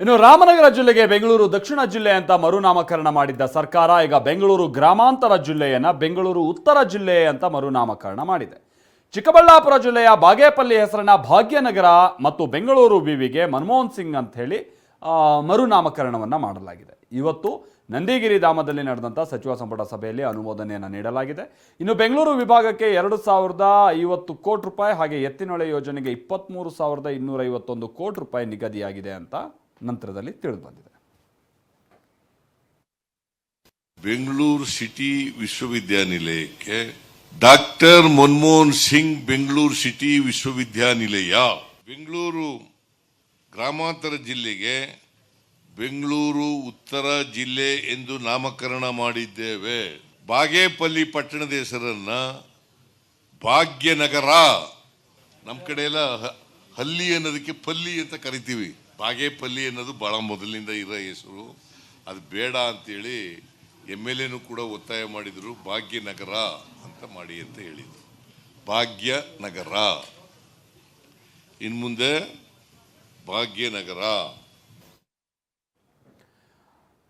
ಇನ್ನು ರಾಮನಗರ ಜಿಲ್ಲೆಗೆ ಬೆಂಗಳೂರು ದಕ್ಷಿಣ ಜಿಲ್ಲೆ ಅಂತ ಮರುನಾಮಕರಣ ಮಾಡಿದ್ದ ಸರ್ಕಾರ, ಈಗ ಬೆಂಗಳೂರು ಗ್ರಾಮಾಂತರ ಜಿಲ್ಲೆಯನ್ನ ಬೆಂಗಳೂರು ಉತ್ತರ ಜಿಲ್ಲೆ ಅಂತ ಮರುನಾಮಕರಣ ಮಾಡಿದೆ. ಚಿಕ್ಕಬಳ್ಳಾಪುರ ಜಿಲ್ಲೆಯ ಬಾಗೇಪಲ್ಲಿ ಹೆಸರನ್ನ ಭಾಗ್ಯನಗರ ಮತ್ತು ಬೆಂಗಳೂರು ವಿವಿಗೆ ಮನಮೋಹನ್ ಸಿಂಗ್ ಅಂತ ಹೇಳಿ ಮರುನಾಮಕರಣವನ್ನ ಮಾಡಲಾಗಿದೆ. ಇವತ್ತು ನಂದಿಗಿರಿ ಧಾಮದಲ್ಲಿ ನಡೆದಂಥ ಸಚಿವ ಸಂಪುಟ ಸಭೆಯಲ್ಲಿ ಅನುಮೋದನೆಯನ್ನು ನೀಡಲಾಗಿದೆ. ಇನ್ನು ಬೆಂಗಳೂರು ವಿಭಾಗಕ್ಕೆ ಎರಡು ಸಾವಿರದ ಐವತ್ತು ಕೋಟಿ ರೂಪಾಯಿ ಹಾಗೆ ಎತ್ತಿನೊಳೆ ಯೋಜನೆಗೆ ಇಪ್ಪತ್ತ್ಮೂರು ಸಾವಿರದ ಇನ್ನೂರ ಐವತ್ತೊಂದು ಕೋಟಿ ರೂಪಾಯಿ ನಿಗದಿಯಾಗಿದೆ ಅಂತ ನಂತರದಲ್ಲಿ ತಿಳಿದು ಬಂದಿದೆ ಬೆಂಗಳೂರು ಸಿಟಿ ವಿಶ್ವವಿದ್ಯಾನಿಲಯಕ್ಕೆ ಡಾಕ್ಟರ್ ಮನಮೋಹನ್ ಸಿಂಗ್ ಬೆಂಗಳೂರು ಸಿಟಿ ವಿಶ್ವವಿದ್ಯಾನಿಲಯ, ಬೆಂಗಳೂರು ಗ್ರಾಮಾಂತರ ಜಿಲ್ಲೆಗೆ ಬೆಂಗಳೂರು ಉತ್ತರ ಜಿಲ್ಲೆ ಎಂದು ನಾಮಕರಣ ಮಾಡಿದ್ದೇವೆ. ಬಾಗೇಪಲ್ಲಿ ಪಟ್ಟಣದ ಹೆಸರನ್ನ ಭಾಗ್ಯನಗರ ನಮ್ಮ ಕಡೆ ಎಲ್ಲ ಹಲ್ಲಿ ಅನ್ನೋದಕ್ಕೆ ಪಲ್ಲಿ ಅಂತ ಕರಿತೀವಿ. ಬಾಗೇಪಲ್ಲಿ ಅನ್ನೋದು ಭಾಳ ಮೊದಲಿನಿಂದ ಇರೋ ಹೆಸರು. ಅದು ಬೇಡ ಅಂತೇಳಿ ಎಂ ಎಲ್ ಎನೂ ಕೂಡ ಒತ್ತಾಯ ಮಾಡಿದರು ಭಾಗ್ಯನಗರ ಅಂತ ಮಾಡಿ ಅಂತ ಹೇಳಿದರು. ಭಾಗ್ಯನಗರ ಇನ್ನು ಮುಂದೆ ಭಾಗ್ಯನಗರ